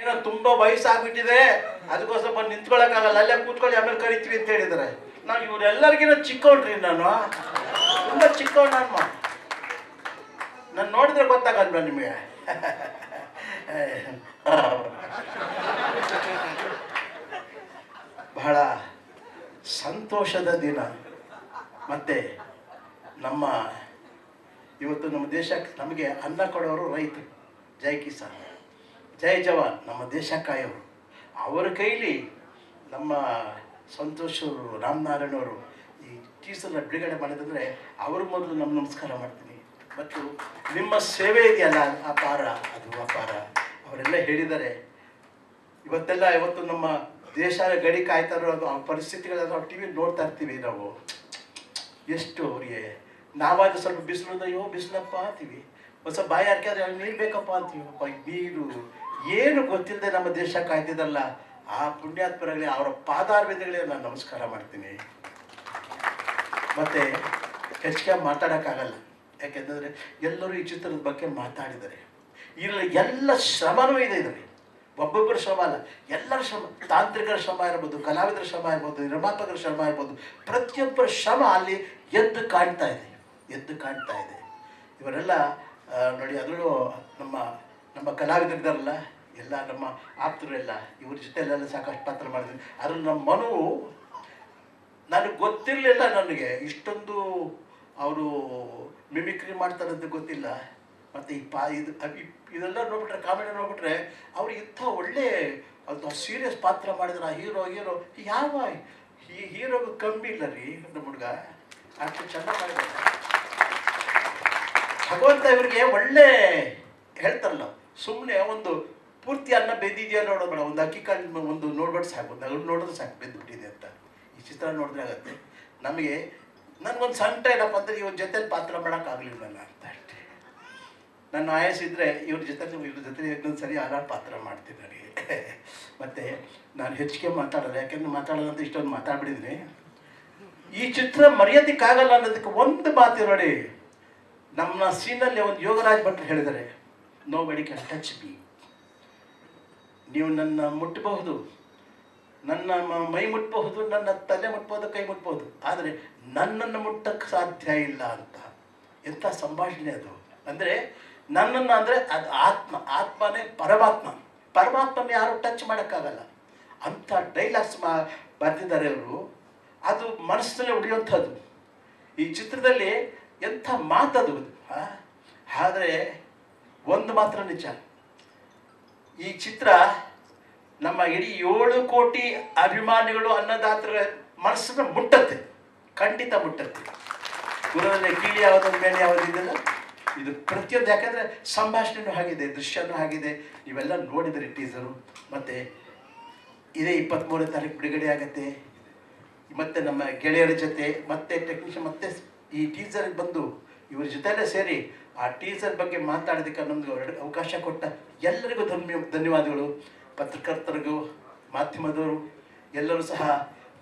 ಏನೋ ತುಂಬಾ ವಯಸ್ಸಾಗ್ಬಿಟ್ಟಿದೆ. ಅದಕ್ಕೋಸ್ಕರ ಬಂದು ನಿಂತ್ಕೊಳಕ್ಕಾಗಲ್ಲ. ಅಲ್ಲೇ ಕೂತ್ಕೊಳ್ಳಿ, ಆಮೇಲೆ ಕರಿತೀವಿ ಅಂತ ಹೇಳಿದ್ದಾರೆ. ನಾನು ಇವರೆಲ್ಲರಿಗಿನ ಚಿಕ್ಕೋಣ್ರಿ ನಾನು. ತುಂಬಾ ನಾನು ನಾನು ನೋಡಿದ್ರೆ ಗೊತ್ತಾಗಲ್ವಾ ನಿಮಗೆ? ಬಹಳ ಸಂತೋಷದ ದಿನ. ಮತ್ತೆ ನಮ್ಮ ಇವತ್ತು ನಮ್ಮ ದೇಶಕ್ಕೆ ನಮಗೆ ಅನ್ನ ಕೊಡೋರು ರೈತರು. ಜೈ ಕಿಸಾನ್. ಜೈ ಜವಾನ್, ನಮ್ಮ ದೇಶ ಕಾಯೋರು ಅವರ ಕೈಲಿ ನಮ್ಮ ಸಂತೋಷ್ ಅವರು ರಾಮನಾರಾಯಣ ಅವರು ಈ ಟೀಸರ್ನ ಬಿಡುಗಡೆ ಮಾಡಿದಂದರೆ ಅವ್ರ ಮೊದಲು ನಮ್ಮ ನಮಸ್ಕಾರ ಮಾಡ್ತೀನಿ. ಮತ್ತು ನಿಮ್ಮ ಸೇವೆ ಇದೆಯಲ್ಲ ಅಪಾರ ಅದು ಅಪಾರ ಅವರೆಲ್ಲ ಹೇಳಿದ್ದಾರೆ, ಇವತ್ತೆಲ್ಲ ಇವತ್ತು ನಮ್ಮ ದೇಶ ಗಡಿ ಕಾಯ್ತಾ ಇರೋದು ಆ ಪರಿಸ್ಥಿತಿಗಳ ನಾವು ಟಿ ವಿ ನೋಡ್ತಾ ಇರ್ತೀವಿ ನಾವು. ಎಷ್ಟು ಅವರಿಗೆ, ನಾವಾದ್ರೆ ಸ್ವಲ್ಪ ಬಿಸಿಲು ಅಯ್ಯೋ ಬಿಸಿಲಪ್ಪ ಅಂತೀವಿ. ಸ್ವಲ್ಪ ಬಾಯಿ ಹಾಕಿದ್ರೆ ನೀರು ಬೇಕಪ್ಪ ಅಂತೀವಿ. ನೀರು ಏನು ಗೊತ್ತಿಲ್ಲದೆ ನಮ್ಮ ದೇಶ ಕಾಯ್ತಿದ್ದಲ್ಲ ಆ ಪುಣ್ಯಾತ್ಮರಲ್ಲಿ ಅವರ ಪಾದಾರ್ವೇದಗಳೇ ನಾನು ನಮಸ್ಕಾರ ಮಾಡ್ತೀನಿ. ಮತ್ತೆ ಹೆಚ್ಚಿಗೆ ಮಾತಾಡೋಕ್ಕಾಗಲ್ಲ. ಯಾಕೆಂದರೆ ಎಲ್ಲರೂ ಈ ಚಿತ್ರದ ಬಗ್ಗೆ ಮಾತಾಡಿದ್ದಾರೆ. ಇಲ್ಲಿ ಎಲ್ಲ ಶ್ರಮನೂ ಇದೆ ಇದರಲ್ಲಿ. ಒಬ್ಬೊಬ್ಬರ ಶ್ರಮ ಅಲ್ಲ, ಎಲ್ಲರ ಶ್ರಮ, ತಾಂತ್ರಿಕರ ಶ್ರಮ ಇರ್ಬೋದು, ಕಲಾವಿದರ ಶ್ರಮ ಇರ್ಬೋದು, ನಿರ್ಮಾಪಕರ ಶ್ರಮ ಇರ್ಬೋದು, ಪ್ರತಿಯೊಬ್ಬರ ಶ್ರಮ ಅಲ್ಲಿ ಎದ್ದು ಕಾಣ್ತಾ ಇದೆ, ಎದ್ದು ಕಾಣ್ತಾ ಇದೆ. ಇವರೆಲ್ಲ ನೋಡಿ, ಅದರಲ್ಲೂ ನಮ್ಮ ನಮ್ಮ ಕಲಾವಿದರಿದ್ದಾರಲ್ಲ, ಎಲ್ಲ ನಮ್ಮ ಆಪ್ತರೆಲ್ಲ ಇವ್ರ ಜೊತೆಲೆಲ್ಲ ಸಾಕಷ್ಟು ಪಾತ್ರ ಮಾಡಿದ್ರು. ಆದ್ರೆ ನಮ್ಮ ಮನು ನನಗೆ ಗೊತ್ತಿರಲಿಲ್ಲ ನನಗೆ. ಇಷ್ಟೊಂದು ಅವರು ಮಿಮಿಕ್ರಿ ಮಾಡ್ತಾರಂತ ಗೊತ್ತಿಲ್ಲ. ಮತ್ತು ಈ ಪಾ ಇದು ಇದೆಲ್ಲ ನೋಡ್ಬಿಟ್ರೆ, ಕಾಮಿಡಿ ನೋಡ್ಬಿಟ್ರೆ, ಅವ್ರು ಇಂಥ ಒಳ್ಳೆ ಅದು ಸೀರಿಯಸ್ ಪಾತ್ರ ಮಾಡಿದ್ರೆ ಆ ಹೀರೋ ಹೀರೋ ಯಾವ ಈ ಹೀರೋಗೆ ಕಮ್ಮಿ ಇಲ್ಲ ರೀ ನಮ್ಮ ಹುಡುಗ. ಅಷ್ಟು ಚೆನ್ನಾಗಿ ಭಗವಂತ ಇವರಿಗೆ ಒಳ್ಳೆ ಹೇಳ್ತಾರಲ್ಲ ಸುಮ್ಮನೆ ಒಂದು ಪೂರ್ತಿ ಅನ್ನ ಬೆಂದಿದೆಯಾ ನೋಡೋದು ಬೇಡ, ಒಂದು ಅಕ್ಕಿ ಕಾಳು ಒಂದು ನೋಡ್ಬಿಟ್ಟು ಸಾಕು ಅಗಲು ನೋಡಿದ್ರೆ ಸಾಕು, ಬೆಂದ್ಬಿಟ್ಟಿದೆ ಅಂತ. ಈ ಚಿತ್ರ ನೋಡಿದ್ರೆ ಆಗುತ್ತೆ. ನಮಗೆ, ನನಗೊಂದು ಸಂಕಟ ಏನಪ್ಪ ಅಂದರೆ ಇವ್ರ ಜೊತೆಲಿ ಪಾತ್ರ ಮಾಡೋಕ್ಕಾಗಲಿಲ್ಲ ಅಂತ ಅಷ್ಟೇ ನನ್ನ ಆಯಸ್ಸಿದ್ರೆ ಇವ್ರ ಜೊತೆ ಇವ್ರ ಜೊತೆ ಇನ್ನೊಂದು ಸರಿ ಆರಾರು ಪಾತ್ರ ಮಾಡ್ತೀನಿ ನನಗೆ. ಮತ್ತು ನಾನು ಹೆಚ್ಚಿಗೆ ಮಾತಾಡೋದು ಯಾಕೆಂದ್ರೆ ಅಂತ ಇಷ್ಟೊಂದು ಮಾತಾಡ್ಬಿಟ್ಟಿದ್ದೀನಿ ಈ ಚಿತ್ರ ಮರೆಯೋದಕ್ಕಾಗಲ್ಲ ಅನ್ನೋದಕ್ಕೆ ಒಂದು ಮಾತು ನೋಡಿ, ನಮ್ಮ ಸೀನಲ್ಲಿ ಒಂದು ಯೋಗರಾಜ್ ಭಟ್ರು ಹೇಳಿದ್ದಾರೆ. ನೋ ಬಡಿ ಕ್ಯಾನ್ ಟಚ್ ಬಿ ನೀವು ನನ್ನ ಮುಟ್ಟಬಹುದು, ನನ್ನ ಮ- ಮುಟ್ಟಬಹುದು ನನ್ನ ತಲೆ ಮುಟ್ಬೋದು ಕೈ ಮುಟ್ಬೋದು ಆದರೆ ನನ್ನನ್ನು ಮುಟ್ಟಕ್ಕೆ ಸಾಧ್ಯ ಇಲ್ಲ ಅಂತ. ಎಂಥ ಸಂಭಾಷಣೆ ಅದು? ಅಂದರೆ ನನ್ನನ್ನು ಅಂದರೆ ಅದು ಆತ್ಮ, ಆತ್ಮನೇ ಪರಮಾತ್ಮ. ಪರಮಾತ್ಮನ ಯಾರು ಟಚ್ ಮಾಡೋಕ್ಕಾಗಲ್ಲ. ಅಂಥ ಡೈಲಾಗ್ಸ್ ಮಾ ಬರೆದಿದ್ದಾರೆ ಅವರು ಅದು ಮನಸ್ಸಿನಲ್ಲಿ ಉಳಿಯುವಂಥದ್ದು. ಈ ಚಿತ್ರದಲ್ಲಿ ಎಂಥ ಮಾತದು? ಆದರೆ ಒಂದು ಮಾತ್ರ ನಿಜ. ಈ ಚಿತ್ರ ನಮ್ಮ ಇಡೀ ಏಳು ಕೋಟಿ ಅಭಿಮಾನಿಗಳು ಅನ್ನದಾತರ ಮನಸ್ಸನ್ನು ಮುಟ್ಟತ್ತೆ. ಖಂಡಿತ ಮುಟ್ಟತ್ತೆ. ಗುರುವಲ್ಲೇ ಕೀಳಿ ಯಾವುದೊಂದು ಮೇಲೆ ಯಾವುದಿದೆಯಲ್ಲ ಇದು ಪ್ರತಿಯೊಂದು ಯಾಕಂದರೆ ಸಂಭಾಷಣೆನೂ ಆಗಿದೆ ದೃಶ್ಯನೂ ಆಗಿದೆ ಇವೆಲ್ಲ ನೋಡಿದರೆ ಟೀಸರು ಮತ್ತು ಇದೇ ಇಪ್ಪತ್ತ್ಮೂರನೇ ತಾರೀಕು ಬಿಡುಗಡೆ ಆಗುತ್ತೆ. ಮತ್ತೆ ನಮ್ಮ ಗೆಳೆಯರ ಜೊತೆ, ಮತ್ತೆ ಟೆಕ್ನಿಷಿಯನ್ ಮತ್ತೆ ಈ ಟೀಸರ್ಗೆ ಬಂದು ಇವ್ರ ಜೊತೆಲೇ ಸೇರಿ ಆ ಟೀಸರ್ ಬಗ್ಗೆ ಮಾತಾಡೋದಕ್ಕೆ ನಮ್ಗೆ ಅವಕಾಶ ಕೊಟ್ಟ ಎಲ್ಲರಿಗೂ ಧನ್ಯ, ಧನ್ಯವಾದಗಳು. ಪತ್ರಕರ್ತರಿಗೂ, ಮಾಧ್ಯಮದವರು, ಎಲ್ಲರೂ ಸಹ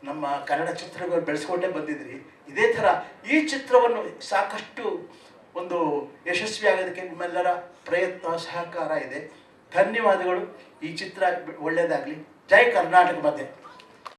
ನಮ್ಮ ಕನ್ನಡ ಚಿತ್ರಗಳು ಬೆಳೆಸ್ಕೊಂಡೇ ಬಂದಿದ್ರಿ ಇದೇ ಥರ ಈ ಚಿತ್ರವನ್ನು ಸಾಕಷ್ಟು ಒಂದು ಯಶಸ್ವಿ ಆಗೋದಕ್ಕೆ ನಿಮ್ಮೆಲ್ಲರ ಪ್ರಯತ್ನ, ಸಹಕಾರ ಇದೆ. ಧನ್ಯವಾದಗಳು. ಈ ಚಿತ್ರ ಒಳ್ಳೆಯದಾಗಲಿ. ಜೈ ಕರ್ನಾಟಕ ಮಧ್ಯೆ